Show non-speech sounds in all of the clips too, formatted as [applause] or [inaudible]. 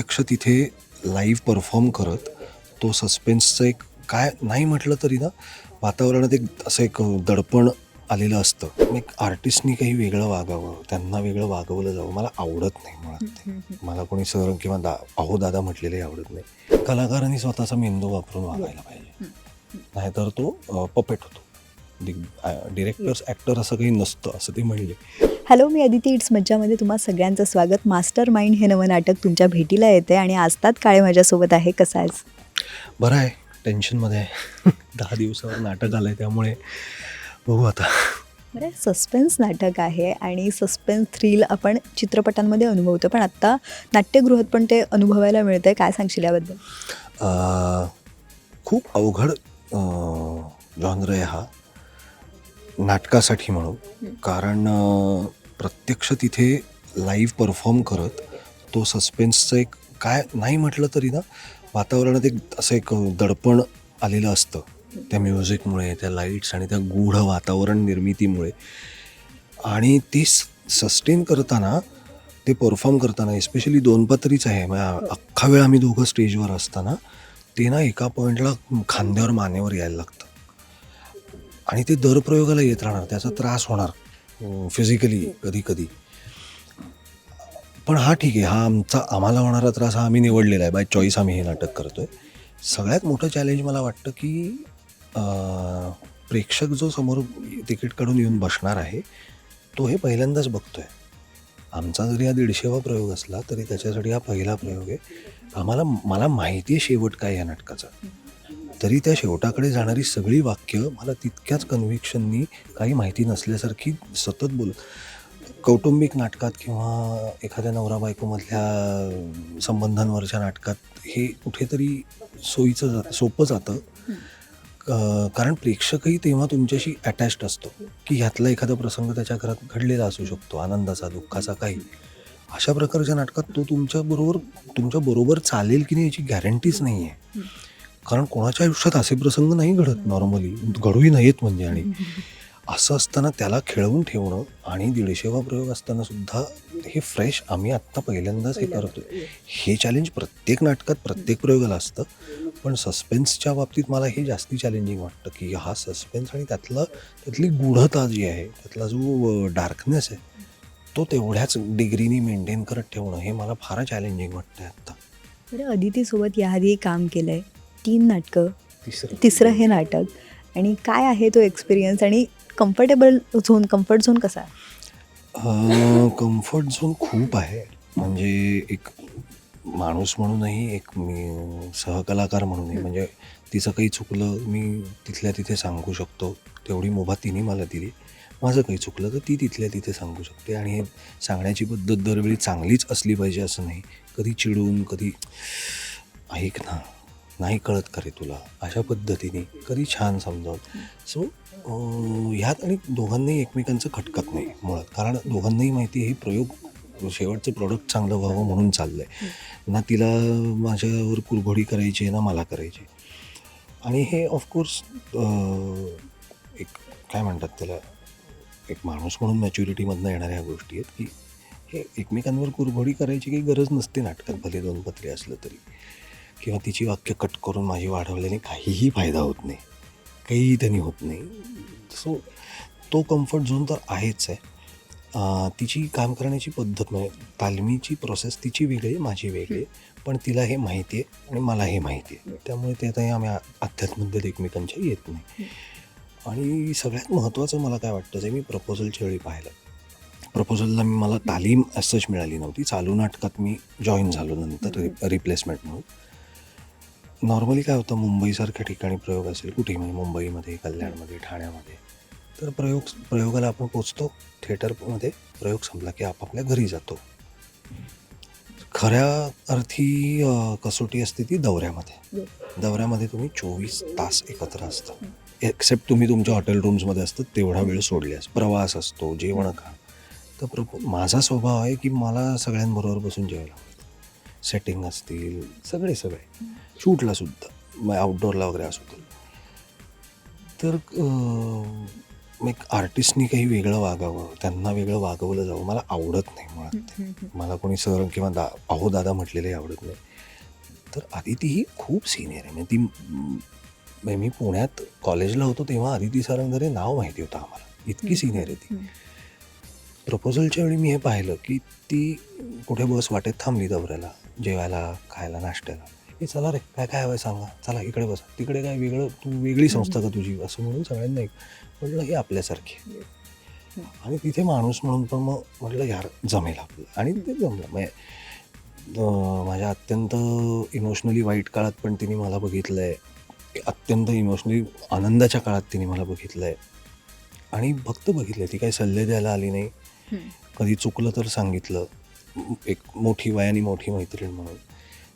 प्रत्यक्ष तिथे live perform करत तो सस्पेन्सचं एक काय नाही म्हटलं तरी ना वातावरणात एक असं एक दडपण आलेलं असतं. एक आर्टिस्टनी काही वेगळं वागावं त्यांना वेगळं वागवलं जावं मला आवडत नाही मुळात ते. मला कोणी सर किंवा दा अहो दादा म्हटलेले आवडत नाही. कलाकारांनी स्वतःचा मेंदू वापरून वागायला पाहिजे. नाहीतर तो पपेट होतो. डिरेक्टर्स ॲक्टर असं काही नसतं असं ते म्हणले. हॅलो मी अदिती. इट्स मज्जामध्ये तुम्हा सगळ्यांचं स्वागत. मास्टर माइंड हे नवं नाटक तुमच्या भेटीला येते आणि आजतात काळे माझ्यासोबत आहे. कसं आहेस? बरं आहे. टेन्शनमध्ये आहे. [laughs] दहा दिवसावर नाटक आलं आहे त्यामुळे बघू आता. बरं सस्पेन्स नाटक आहे आणि सस्पेन्स थ्रिल आपण चित्रपटांमध्ये अनुभवतो. पण आत्ता नाट्यगृहात पण ते अनुभवायला मिळतं आहे काय सांगशील याबद्दल? खूप अवघड जॉनर आहे हा. नाटकासाठी म्हणून. कारण प्रत्यक्ष तिथे लाईव्ह परफॉर्म करत तो सस्पेन्सचं एक काय नाही म्हटलं तरी ना वातावरणात एक असं एक दडपण आलेलं असतं. त्या म्युझिकमुळे त्या लाईट्स आणि त्या गूढ वातावरण निर्मितीमुळे. आणि ती सस्टेन करताना ते परफॉर्म करताना एस्पेशली दोन पत्रीच आहे मग अख्खा वेळ आम्ही दोघं स्टेजवर असताना ते ना एका पॉईंटला खांद्यावर मानेवर यायला लागतं. आणि ते दर प्रयोगाला येत राहणार त्याचा त्रास होणार. फिजिकली कधी कधी पण हा ठीक आहे हा आमचा आम्हाला होणारा त्रास हा आम्ही निवडलेला आहे. बाय चॉईस आम्ही हे नाटक करतोय. सगळ्यात मोठं चॅलेंज मला वाटतं की प्रेक्षक जो समोर तिकीट काढून येऊन बसणार आहे तो हे पहिल्यांदाच बघतोय. आमचा जरी हा दीडशेवा प्रयोग असला तरी त्याच्यासाठी हा पहिला प्रयोग आहे. आम्हाला मला माहिती आहे शेवट काय या नाटकाचा. तरी त्या शेवटाकडे जाणारी सगळी वाक्य मला तितक्याच कन्व्हिक्शननी काही माहिती नसल्यासारखी सतत बोल कौटुंबिक नाटकात किंवा एखाद्या नवरा बायकोमधल्या संबंधांवरच्या नाटकात हे कुठेतरी सोयीचं जातं सोपं जातं. कारण प्रेक्षकही तेव्हा तुमच्याशी अटॅच्ड असतो की ह्यातला एखादा प्रसंग त्याच्या घरात घडलेला असू शकतो आनंदाचा दुःखाचा काही. अशा प्रकारच्या नाटकात तो तुमच्याबरोबर तुमच्याबरोबर चालेल की नाही याची गॅरंटीच नाही आहे कारण कोणाच्या आयुष्यात असे प्रसंग नाही घडत नॉर्मली घडूही नाहीत म्हणजे आणि. [laughs] असं असताना त्याला खेळवून ठेवणं आणि दीडशेवा प्रयोग असताना सुद्धा हे फ्रेश आम्ही आत्ता पहिल्यांदाच हे करतोय हे चॅलेंज प्रत्येक नाटकात प्रत्येक प्रयोगाला असतं. पण सस्पेन्सच्या बाबतीत मला हे जास्ती चॅलेंजिंग वाटतं की हा सस्पेन्स आणि त्यातलं त्यातली गूढता जी आहे त्यातला जो डार्कनेस आहे तो तेवढ्याच डिग्रीनी मेंटेन करत ठेवणं हे मला फार चॅलेंजिंग वाटतं आत्ता. अदितीसोबत याआधी काम केलं आहे तीन नाटकं तिसरं. तिसरं हे नाटक. आणि काय आहे तो एक्सपिरियन्स आणि कम्फर्टेबल झोन कम्फर्ट झोन कसा आहे? कम्फर्ट झोन खूप आहे. म्हणजे एक माणूस म्हणूनही एक मी सहकलाकार म्हणूनही म्हणजे तिचं काही चुकलं मी तिथल्या तिथे सांगू शकतो. तेवढी मुभा तिने मला दिली. माझं काही चुकलं तर ती तिथल्या तिथे सांगू शकते. आणि हे सांगण्याची पद्धत दरवेळी चांगलीच असली पाहिजे असं नाही. कधी चिडून कधी ऐक ना नाही कळत का रे तुला? अशा पद्धतीने कधी छान समजावत. सो ह्यात आणि दोघांनाही एकमेकांचं खटकत नाही मुळात. कारण दोघांनाही माहिती हे प्रयोग शेवटचं प्रोडक्ट चांगलं व्हावं म्हणून चाललं आहे ना तिला माझ्यावर कुरघोडी करायची आहे ना मला करायची आहे. आणि हे ऑफकोर्स एक काय म्हणतात त्याला? एक माणूस म्हणून मॅच्युरिटीमधनं येणाऱ्या ह्या गोष्टी आहेत की हे एकमेकांवर कुरघोडी करायची काही गरज नसते नाटकात भले दोन पत्रे असलं तरी. किंवा तिची वाक्य कट करून माझी वाढवल्याने काहीही फायदा होत नाही. काहीही त्यांनी होत नाही. सो तो कम्फर्ट झोन तर आहेच आहे. तिची काम करण्याची पद्धत म्हणजे तालमीची प्रोसेस तिची वेगळी आहे माझी वेगळी आहे. पण तिला हे माहिती आहे आणि मला हे माहिती आहे. त्यामुळे ते आता आम्ही अध्यात्मबद्दल एकमेकांच्या येत नाही. आणि सगळ्यात महत्त्वाचं मला काय वाटतं जे मी प्रपोजलच्या वेळी पाहिलं. प्रपोजलला मी मला तालीम असंच मिळाली नव्हती. चालू नाटकात मी जॉईन झालो नंतर रि रिप्लेसमेंट म्हणून. नॉर्मली काय होतं मुंबईसारख्या ठिकाणी प्रयोग असेल कुठेही म्हणजे मुंबईमध्ये कल्याणमध्ये ठाण्यामध्ये तर प्रयोग प्रयोगाला आपण पोचतो थिएटरमध्ये प्रयोग संपला की आपापल्या घरी जातो. खऱ्या अर्थी कसोटी असते ती दौऱ्यामध्ये. दौऱ्यामध्ये तुम्ही चोवीस तास एकत्र असता. एक्सेप्ट तुम्ही तुमच्या हॉटेल रूम्समध्ये असतात तेवढा वेळ सोडल्यास प्रवास असतो जेवण खा. तर प्रपो माझा स्वभाव आहे की मला सगळ्यांबरोबर बसून जेवायला सेटिंग असतील सगळे सगळे. शूटला सुद्धा मग आउटडोअरला वगैरे असू दे. तर एक आर्टिस्टनी काही वेगळं वागावं त्यांना वेगळं वागवलं जावं मला आवडत नाही मुळात. मला कोणी सर किंवा दा अहो दादा म्हटलेले आवडत नाही. तर आदिती ही खूप सिनियर आहे. म्हणजे ती म, मी पुण्यात कॉलेजला होतो तेव्हा आदिती सरांकडे नाव माहिती होतं आम्हाला. इतकी सिनियर आहे ती. प्रपोजलच्या वेळी मी हे पाहिलं की ती कुठे बस वाटेत थांबली दौऱ्याला. जेवायला खायला नाश्त्याला. हे चला रे काय काय हवंय सांगा. चला इकडे बस. तिकडे काय वेगळं तू वेगळी संस्था का तुझी? असं म्हणून सगळ्यांना एक म्हटलं हे आपल्यासारखे. आणि तिथे माणूस म्हणून पण मग म्हटलं यार जमेल आपलं. आणि ते जमलं. म्हणजे माझ्या अत्यंत इमोशनली वाईट काळात पण तिने मला बघितलं आहे अत्यंत इमोशनली आनंदाच्या काळात तिने मला बघितलं आहे आणि फक्त बघितलं ती काही सल्ले द्यायला आली नाही. कधी चुकलं तर सांगितलं. एक मोठी वयाने मोठी मैत्रीण म्हणून.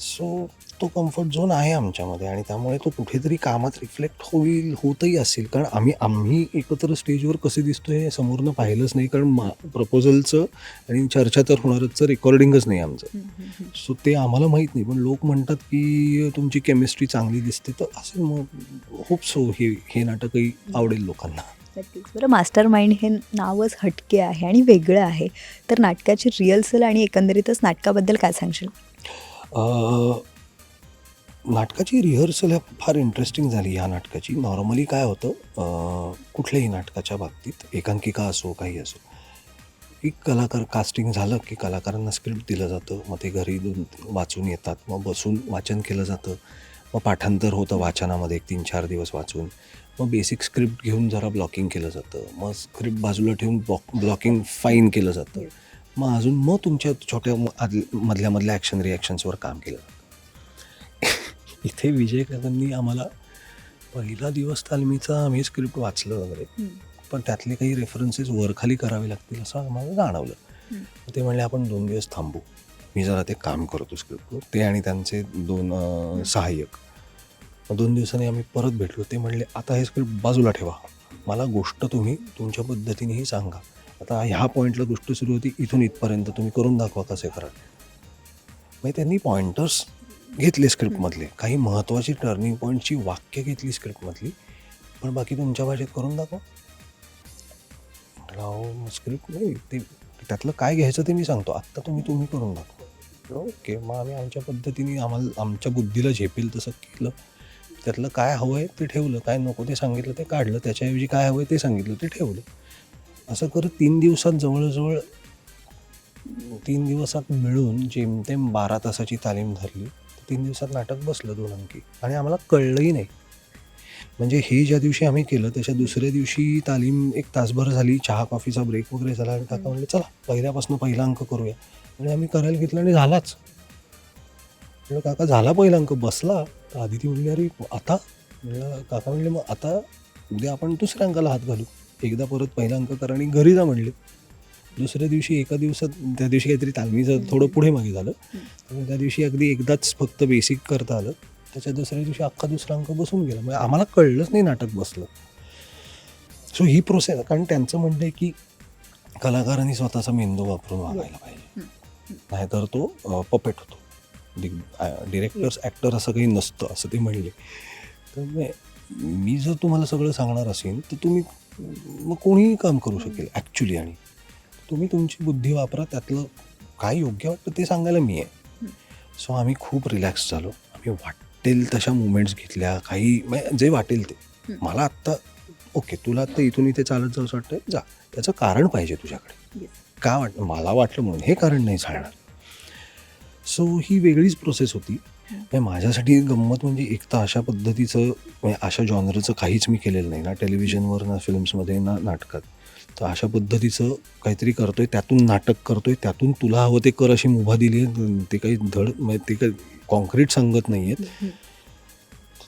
सो तो कम्फर्ट झोन आहे आमच्यामध्ये आणि त्यामुळे तो कुठेतरी कामात रिफ्लेक्ट होईल होतही असेल. कारण आम्ही आम्ही एकत्र स्टेजवर कसे दिसतो हे समोरनं पाहिलंच नाही. कारण मा प्रपोजलचं आणि चर्चा तर होणारच रेकॉर्डिंगच नाही आमचं. सो ते आम्हाला माहीत नाही. पण लोक म्हणतात की तुमची केमिस्ट्री चांगली दिसते. तर असेल मग होप सो हे हे नाटकही आवडेल लोकांना. नक्कीच बरं मास्टर माइंड हे नावच हटके आहे आणि वेगळं आहे. तर नाटकाची रिहर्सल आणि एकंदरीतच नाटकाबद्दल काय सांगशील? नाटकाची रिहर्सल ह्या फार इंटरेस्टिंग झाली ह्या नाटकाची. नॉर्मली काय होतं कुठल्याही नाटकाच्या बाबतीत एकांकिका असो काही असो एक कलाकार कास्टिंग झालं की कलाकारांना स्क्रिप्ट दिलं जातं. मग ते घरी वाचून येतात मग बसून वाचन केलं जातं. मग पाठांतर होतं वाचनामध्ये एक तीन चार दिवस वाचून. मग बेसिक स्क्रिप्ट घेऊन जरा ब्लॉकिंग केलं जातं. मग स्क्रिप्ट बाजूला ठेवून ब्लॉक ब्लॉकिंग फाईन केलं जातं. मग अजून मग तुमच्या छोट्या मधल्या मधल्या ॲक्शन रिॲक्शन्सवर काम केलं जातं. [laughs] इथे विजय काकांनी आम्हाला पहिला दिवस तालमीचा आम्ही स्क्रिप्ट वाचलं वगैरे. पण त्यातले काही रेफरन्सेस वरखाली करावे लागतील असं आम्हाला जाणवलं. ते म्हणले आपण दोन दिवस थांबू. मी जरा ते काम करतो स्क्रिप्टवर. ते आणि त्यांचे दोन सहाय्यक. मग दोन दिवसांनी आम्ही परत भेटलो. ते म्हणले आता हे स्क्रिप्ट बाजूला ठेवा. मला गोष्ट तुम्ही तुमच्या पद्धतीनेही सांगा. आता ह्या पॉईंटला गोष्ट सुरू होती इथून इथपर्यंत तुम्ही करून दाखवा कसे करा मग त्यांनी पॉइंटर्स घेतले स्क्रिप्टमधले. काही महत्त्वाची टर्निंग पॉईंटची वाक्य घेतली स्क्रिप्टमधली. पण बाकी तुमच्या भाषेत करून दाखवा. म्हटलं अहो स्क्रिप्ट नाही. ते त्यातलं काय घ्यायचं ते मी सांगतो. आत्ता तुम्ही तुम्ही करून दाखवा. ओके मग आम्ही आमच्या पद्धतीने आम्हाला आमच्या बुद्धीला झेपेल तसं केलं. त्यातलं काय हवं आहे ते ठेवलं काय नको ते सांगितलं ते काढलं त्याच्याऐवजी काय हवं आहे ते सांगितलं ते ठेवलं. असं करत तीन दिवसात जवळजवळ तीन दिवसात मिळून जेमतेम बारा तासाची तालीम धरली तीन दिवसात नाटक बसलं दोन अंकी. आणि आम्हाला कळलंही नाही. म्हणजे हे ज्या दिवशी आम्ही केलं त्याच्या दुसऱ्या दिवशी तालीम एक तासभर झाली चहा कॉफीचा ब्रेक वगैरे झाला आणि काका म्हणले चला पहिल्यापासून पहिला अंक करूया. आणि आम्ही करायला घेतलं आणि झालाच. म्हणलं काका झाला पहिला अंक बसला. तर आदिती म्हणली अरे आता? म्हणलं काका म्हणले मग आता उद्या आपण दुसऱ्या अंकाला हात घालू. एकदा परत पहिला अंक करा आणि घरी जा म्हणले. दुसऱ्या दिवशी एका दिवसात त्या दिवशी काहीतरी तालमीचं थोडं पुढे मागे झालं. त्या दिवशी अगदी एकदाच फक्त बेसिक करता आलं. त्याच्या दुसऱ्या दिवशी अख्खा दुसरा अंक बसून गेला. म्हणजे आम्हाला कळलंच नाही नाटक बसलं. सो ही प्रोसेस कारण त्यांचं म्हणणं आहे की कलाकारांनी स्वतःचा मेंदू वापरून वागायला पाहिजे. नाहीतर तो पपेट होतो. डिरेक्टर्स ॲक्टर असं काही नसतं असं ते म्हणले. तर मी- जर तुम्हाला सगळं सांगणार असेल तर तुम्ही मग कोणीही काम करू शकेल ॲक्च्युली आणि. तुम्ही तुमची बुद्धी वापरा त्यातलं काय योग्य वाटतं ते सांगायला मी आहे. सो आम्ही खूप रिलॅक्स झालो. आम्ही वाटेल तशा मुवमेंट्स घेतल्या काही म्हणजे जे वाटेल ते. मला आत्ता ओके तुला आत्ता इथून इथे चालत जाऊ वाटतं जा. त्याचं कारण पाहिजे तुझ्याकडे. का वाट मला वाटलं म्हणून. हे कारण नाही चालणार. सो ही वेगळीच प्रोसेस होती. म्हणजे माझ्यासाठी गंमत म्हणजे एक तर अशा पद्धतीचं म्हणजे अशा जॉनरचं काहीच मी केलेलं नाही. ना टेलिव्हिजनवर ना फिल्म्समध्ये ना नाटकात. तर अशा पद्धतीचं काहीतरी करतोय त्यातून नाटक करतोय त्यातून तुला हवं ते कर अशी मुभा दिली ते काही धड म्हणजे ते काही कॉन्क्रीट सांगत नाही आहेत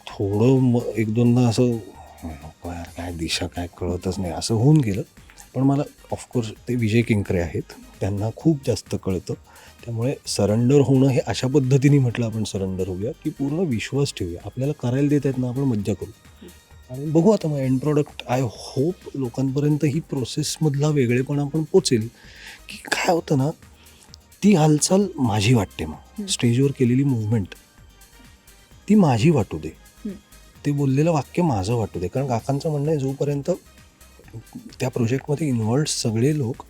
थोडं म एक दोनदा असं यार काय दिशा काय कळतच नाही असं होऊन गेलं. पण मला ऑफकोर्स ते विजय किंकरे आहेत. त्यांना खूप जास्त कळतं. त्यामुळे सरेंडर होणं हे अशा पद्धतीने म्हटलं आपण सरेंडर होऊया की पूर्ण विश्वास ठेवूया. आपल्याला करायला देत आहेत ना आपण मज्जा करू. आणि बघू आता मग एंड प्रॉडक्ट आय होप लोकांपर्यंत ही प्रोसेसमधला वेगळेपणा पण पोचेल. की काय होतं ना ती हालचाल माझी वाटते मग. स्टेजवर केलेली मुवमेंट ती माझी वाटू दे. ते बोललेलं वाक्य माझं वाटू दे. कारण काकांचं म्हणणं आहे जोपर्यंत त्या प्रोजेक्टमध्ये इन्व्हॉल्ड सगळे लोक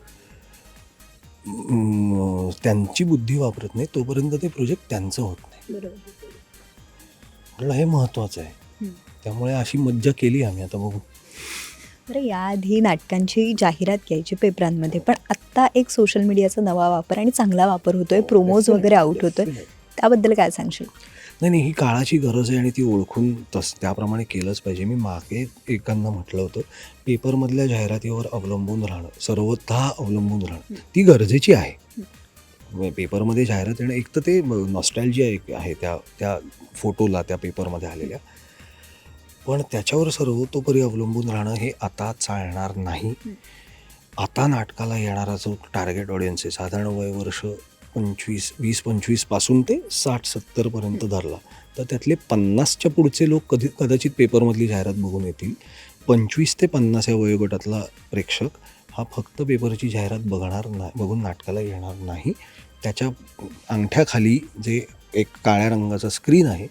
त्यांची बुद्धी वापरत नाही तोपर्यंत ते प्रोजेक्ट त्यांचं होत नाही. हे महत्त्वाचं आहे. त्यामुळे अशी मज्जा केली आम्ही. आता बघू. बरं याआधी नाटकांची जाहिरात यायची पेपरांमध्ये पण आत्ता एक सोशल मीडियाचा नवा वापर आणि चांगला वापर होतोय प्रोमोज वगैरे आउट होतोय. त्याबद्दल काय सांगशील? नाही नाही ही काळाची गरज आहे आणि ती ओळखून तस त्याप्रमाणे केलंच पाहिजे. मी मागे एकांना म्हटलं होतं पेपरमधल्या जाहिरातीवर अवलंबून राहणं सर्वथा अवलंबून राहणं ती गरजेची आहे. पेपरमध्ये जाहिरात येणं एक तर ते नॉस्टॅल्जिया एक आहे त्या त्या फोटोला त्या पेपरमध्ये आलेल्या. पण त्याच्यावर सर्वतोपरी अवलंबून राहणं हे आता चालणार नाही. आता नाटकाला येणारा जो टार्गेट ऑडियन्स आहे साधारण वय वर्ष पंचवीस वीस पंचवीसपासून ते साठ सत्तरपर्यंत धरला. तर त्यातले पन्नासच्या पुढचे लोक कधी कदाचित पेपरमधली जाहिरात बघून येतील. पंचवीस ते पन्नास या वयोगटातला प्रेक्षक हा फक्त पेपरची जाहिरात बघणार नाही बघून नाटकाला येणार नाही. त्याच्या अंगठ्याखाली जे एक काळ्या रंगाचा स्क्रीन आहे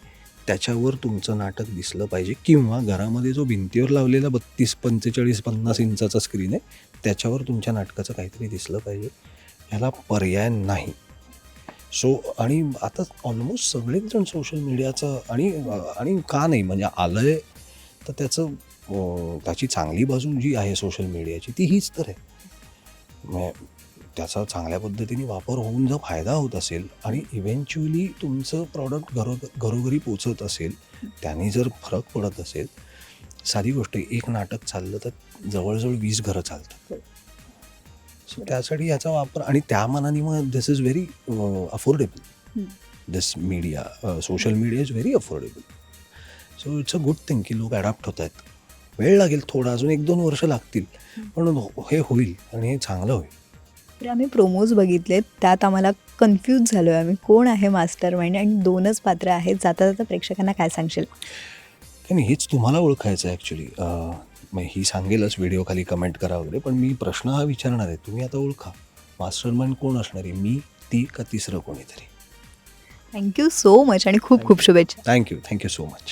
त्याच्यावर तुमचं नाटक दिसलं पाहिजे किंवा घरामध्ये जो भिंतीवर लावलेला बत्तीस पंचेचाळीस पन्नास इंचाचा स्क्रीन आहे त्याच्यावर तुमच्या नाटकाचं काहीतरी दिसलं पाहिजे. ह्याला पर्याय नाही. सो आणि आता ऑलमोस्ट सगळेच जण सोशल मीडियाचं आणि आणि का नाही म्हणजे आलं आहे तर त्याचं त्याची चांगली बाजू जी आहे सोशल मीडियाची ती हीच तर आहे. म्हणजे त्याचा चांगल्या पद्धतीने वापर होऊन जर फायदा होत असेल आणि इव्हेंच्युअली तुमचं प्रॉडक्ट घरो घरोघरी पोचत असेल त्याने जर फरक पडत असेल साधी गोष्ट एक नाटक चाललं तर जवळजवळ वीस घरं चालतात. सो त्यासाठी याचा वापर आणि त्या मनाने मग दिस इज व्हेरी अफोर्डेबल हं. This media social media is very affordable so it's a good thing की लोक ॲडॉप्ट होत आहेत. वेळ लागेल थोडा अजून एक दोन वर्ष लागतील. पण हो- हे होईल आणि हे चांगलं होईल. तर आम्ही प्रोमोज बघितलेत त्यात आम्हाला कन्फ्यूज झालो आहे आम्ही. कोण आहे मास्टर माइंड आणि दोनच पात्र आहेत. जाता जाता प्रेक्षकांना काय सांगशील? काही नाही हेच तुम्हाला ओळखायचं आहे ॲक्च्युली ही सांगेलच व्हिडिओ खाली कमेंट करा वगैरे पण मी प्रश्न हा विचारणार आहे. तुम्ही आता ओळखा. मास्टर माइंड कोण असणार आहे? मी ती का तिसरं कोणीतरी? थँक्यू सो मच आणि खूप खूप शुभेच्छा. Thank you thank you so much